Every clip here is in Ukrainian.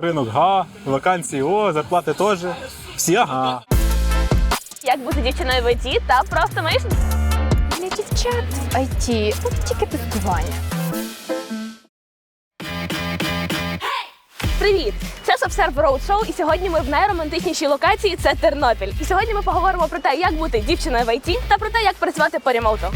Ринок га, вакансії о, зарплати теж. Всі ага. Як бути дівчиною в ІТ та просто мишні? Для дівчат в IT тут тільки тестування. Привіт! Це Subserve Road Show, і сьогодні ми в найромантичнішій локації це Тернопіль. І сьогодні ми поговоримо про те, як бути дівчиною в ІТ та про те, як працювати по ремоуту.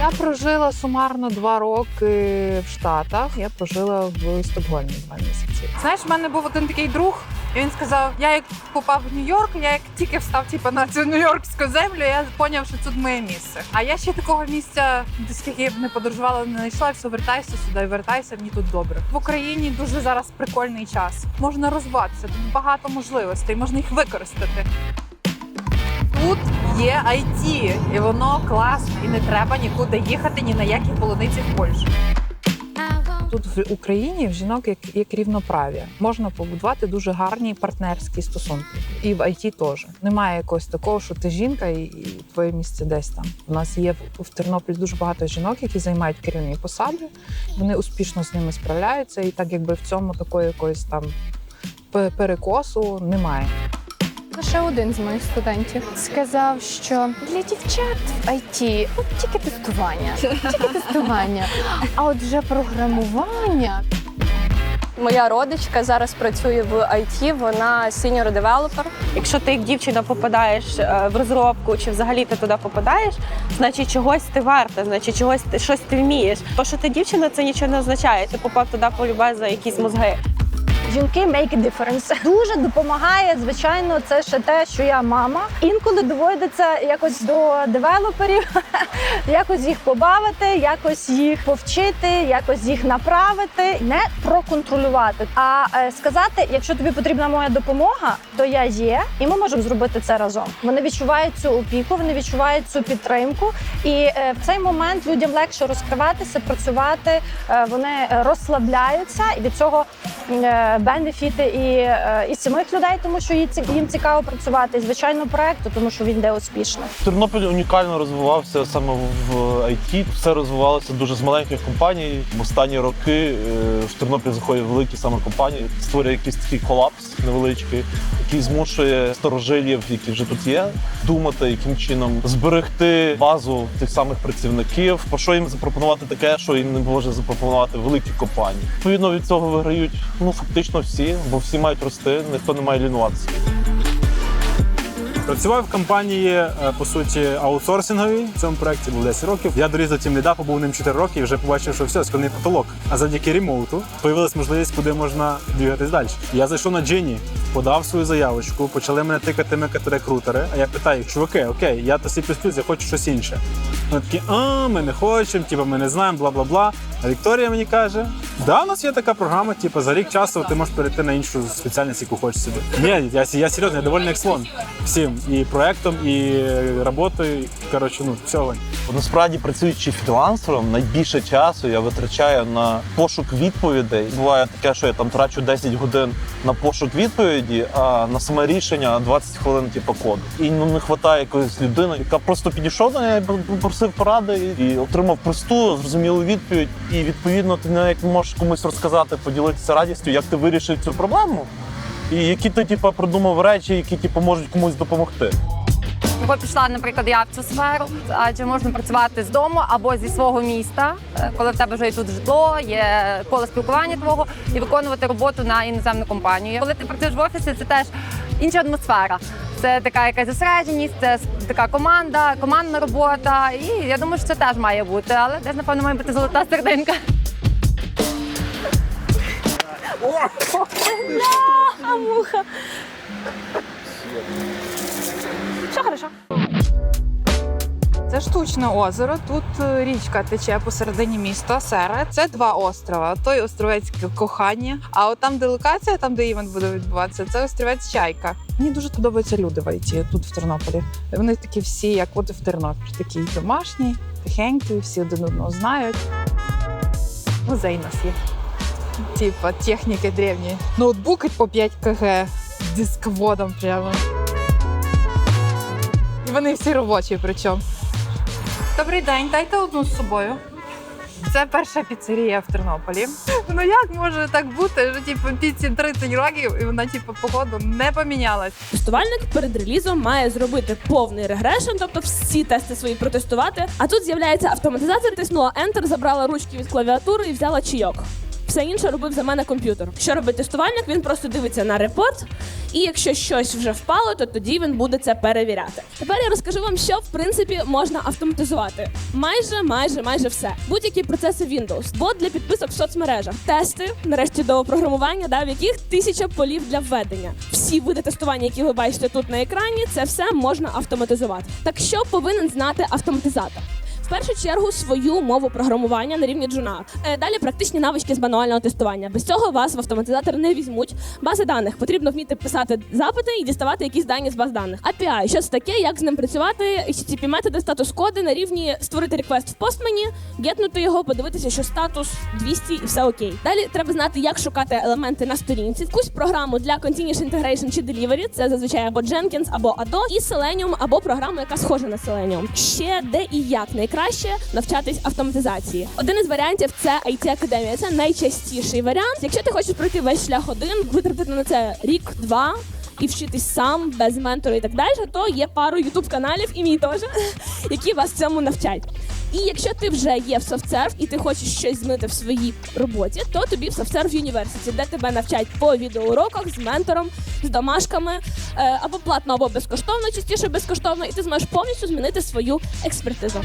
Я прожила сумарно два роки в Штатах. Я прожила в Стокгольмі два місяці. Знаєш, в мене був один такий друг, і він сказав: я як попав в Нью-Йорк, я як тільки встав типу, на цю нью-йоркську землю, я зрозумів, що тут моє місце. А я ще такого місця, де скільки я б не подорожувала, не знайшла. Все, вертайся сюди, вертайся, мені тут добре. В Україні дуже зараз прикольний час. Можна розвиватися, тут багато можливостей, можна їх використати. Тут є IT, і воно класно, і не треба нікуди їхати ні на які полуниці в Польщу. Тут в Україні в жінок як, як рівноправ'я можна побудувати дуже гарні партнерські стосунки. І в ІТ теж немає якогось такого, що ти жінка і, і твоє місце десь там. У нас є в, Тернополі дуже багато жінок, які займають керівні посади. Вони успішно з ними справляються, і так якби в цьому такої якоїсь там пе- перекосу немає. Лише один з моїх студентів сказав, що для дівчат в IT тут тільки тестування. Тільки тестування. А от вже програмування. Моя родичка зараз працює в IT, вона сіньор девелопер. Якщо ти як дівчина попадаєш е, в розробку чи взагалі ти туди попадаєш, значить чогось ти варта, значить чогось ти щось ти вмієш. То, що ти дівчина, це нічого не означає. Ти попав туди полюбе за якісь мозги. Жінки make a difference. Дуже допомагає, звичайно, це ще те, що я мама. Інколи доводиться якось до девелоперів, якось їх побавити, якось їх повчити, якось їх направити, не проконтролювати, а е, сказати, якщо тобі потрібна моя допомога, то я є, і ми можемо зробити це разом. Вони відчувають цю опіку, вони відчувають цю підтримку, і е, в цей момент людям легше розкриватися, працювати. е, Вони розслабляються, і від цього бенефіти і, е, і самих людей, тому що їм цікаво працювати, і звичайно проекту, тому що він йде успішно. Тернопіль унікально розвивався саме в IT. Все розвивалося дуже з маленьких компаній. В останні роки е, в Тернопіль заходять великі саме компанії, створює якийсь такий колапс невеличкий, який змушує старожилів, які вже тут є, думати, яким чином зберегти базу тих самих працівників. Про що їм запропонувати таке, що їм не може запропонувати великі компанії. Відповідно від цього виграють ну фактично всі, бо всі мають рости, ніхто не має лінуватися. Працював в компанії, е, по суті, аутсорсинговій. В цьому проєкті був 10 років. Я доріз до тім ліда, побув ним 4 роки і вже побачив, що все, складний потолок. А завдяки ремоуту появилась можливість, куди можна двигатись далі. Я зайшов на Джині, подав свою заявочку, почали мене тикати микати рекрутери. А я питаю, чуваки, окей, я то C++, я хочу щось інше. Вони такі, а ми не хочемо, типу, ми не знаємо, бла бла бла. А Вікторія мені каже: да, у нас є така програма, типу, за рік часу ти можеш перейти на іншу спеціальність, яку хочеш собі. Ні, я, я серйозно, я довольний як слон. Всім і проектом, і роботою. Коротше, ну всього. Насправді, працюючи фрілансером, найбільше часу я витрачаю на пошук відповідей. Буває таке, що я там трачу 10 годин на пошук відповіді, а на саме рішення 20 хвилин типу, коду. І ну не вистачає якоїсь людини, яка просто підійшов до неї, попросив поради і отримав просту, зрозумілу відповідь. І відповідно ти навіть можеш комусь розказати, поділитися радістю, як ти вирішив цю проблему. І які ти типу, придумав речі, які типу, можуть комусь допомогти. Бо пішла, наприклад, я в цю сферу, адже можна працювати з дому або зі свого міста, е, коли в тебе вже є тут житло, є коло спілкування твого, і виконувати роботу на іноземну компанію. Коли ти працюєш в офісі, це теж інша атмосфера. Це така якась зосередженість, це така команда, командна робота. І я думаю, що це теж має бути, але десь, напевно, має бути золота серединка. А муха. Все хорошо. Це штучне озеро. Тут е, річка тече посередині міста Сера. Це два острова. Той островець кохання. А от там, де локація, там де івент буде відбуватися, це острівець Чайка. Мені дуже подобаються люди в ІТ тут в Тернополі. Вони такі всі, як от в Тернополі, такі домашні, тихенькі, всі один одного знають. Музей нас є. Типа техніки древні. Ноутбуки по 5 кг з дисководом прямо. І вони всі робочі, причому. Добрий день, дайте одну з собою. Це перша піцерія в Тернополі. Ну як може так бути, що типу піці 30 років, і вона типу походу не помінялась. Тестувальник перед релізом має зробити повний регрешн, тобто всі тести свої протестувати. А тут з'являється автоматизатор, тиснула Enter, забрала ручки від клавіатури і взяла чайок. Все інше робив за мене комп'ютер. Що робить тестувальник? Він просто дивиться на репорт, і якщо щось вже впало, то тоді він буде це перевіряти. Тепер я розкажу вам, що в принципі можна автоматизувати. Майже, майже, майже все. Будь-які процеси Windows, бот для підписок в соцмережах, тести, нарешті до програмування, да, в яких тисяча полів для введення. Всі види тестування, які ви бачите тут на екрані, це все можна автоматизувати. Так що повинен знати автоматизатор? Першу чергу свою мову програмування на рівні джуна. Е, Далі практичні навички з мануального тестування. Без цього вас в автоматизатор не візьмуть. Бази даних потрібно вміти писати запити і діставати якісь дані з баз даних. API, що це таке, як з ним працювати, HTTP методи, статус коди на рівні створити реквест в постмені, гетнути його, подивитися, що статус 200 і все окей. Далі треба знати, як шукати елементи на сторінці. Якусь програму для Continuous Integration чи Delivery, це зазвичай або Jenkins, або Ado, і Selenium, або програма, яка схожа на Selenium. Ще де і як найкраще навчатись автоматизації. Один із варіантів це IT Академія. Це найчастіший варіант. Якщо ти хочеш пройти весь шлях один, витратити на це рік-два. І вчитись сам без ментора і так далі, то є пару ютуб каналів, і мій теж, які вас цьому навчать. І якщо ти вже є в SoftServe і ти хочеш щось змінити в своїй роботі, то тобі в SoftServe University, де тебе навчать по відеоуроках з ментором, з домашками, е, або платно, або безкоштовно, частіше безкоштовно, і ти зможеш повністю змінити свою експертизу.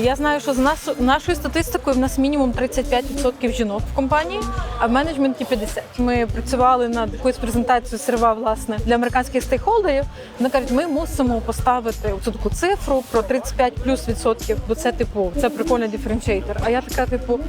Я знаю, що з нас нашою статистикою в нас мінімум 35% жінок в компанії, а в менеджменті 50%. Ми працювали над якоюсь презентацією серва власне для американських стейкхолдерів. Вони кажуть, ми мусимо поставити цю таку цифру про 35 плюс відсотків, бо це типу це прикольний диференціатор. А я така, типу.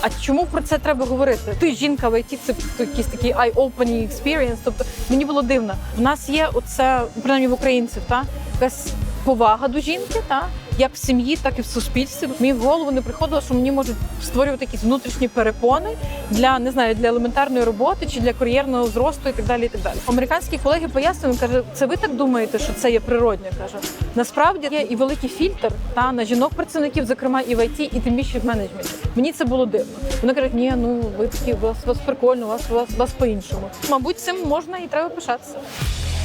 А чому про це треба говорити? Ти жінка в ІТ, це якийсь такий eye-opening experience. Тобто мені було дивно. В нас є оце, принаймні в українців, та якась повага до жінки, та як в сім'ї, так і в суспільстві. Мені в голову не приходило, що мені можуть створювати якісь внутрішні перепони для не знаю, для елементарної роботи чи для кар'єрного зросту і так далі. І так далі. Американські колеги пояснюють, каже, це ви так думаєте, що це є природне? каже. Насправді є і великий фільтр та на жінок працівників, зокрема і в ІТ, і тим більше в менеджменті. Мені це було дивно. Вони кажуть, ні, ну ви такі, у вас, у вас прикольно, у вас, у вас, у вас по-іншому. Мабуть, цим можна і треба пишатися.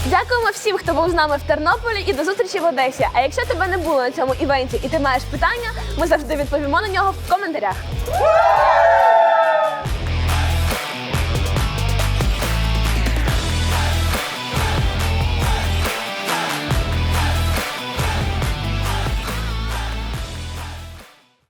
Дякуємо всім, хто був з нами в Тернополі, і до зустрічі в Одесі. А якщо тебе не було на цьому івенті і ти маєш питання, ми завжди відповімо на нього в коментарях.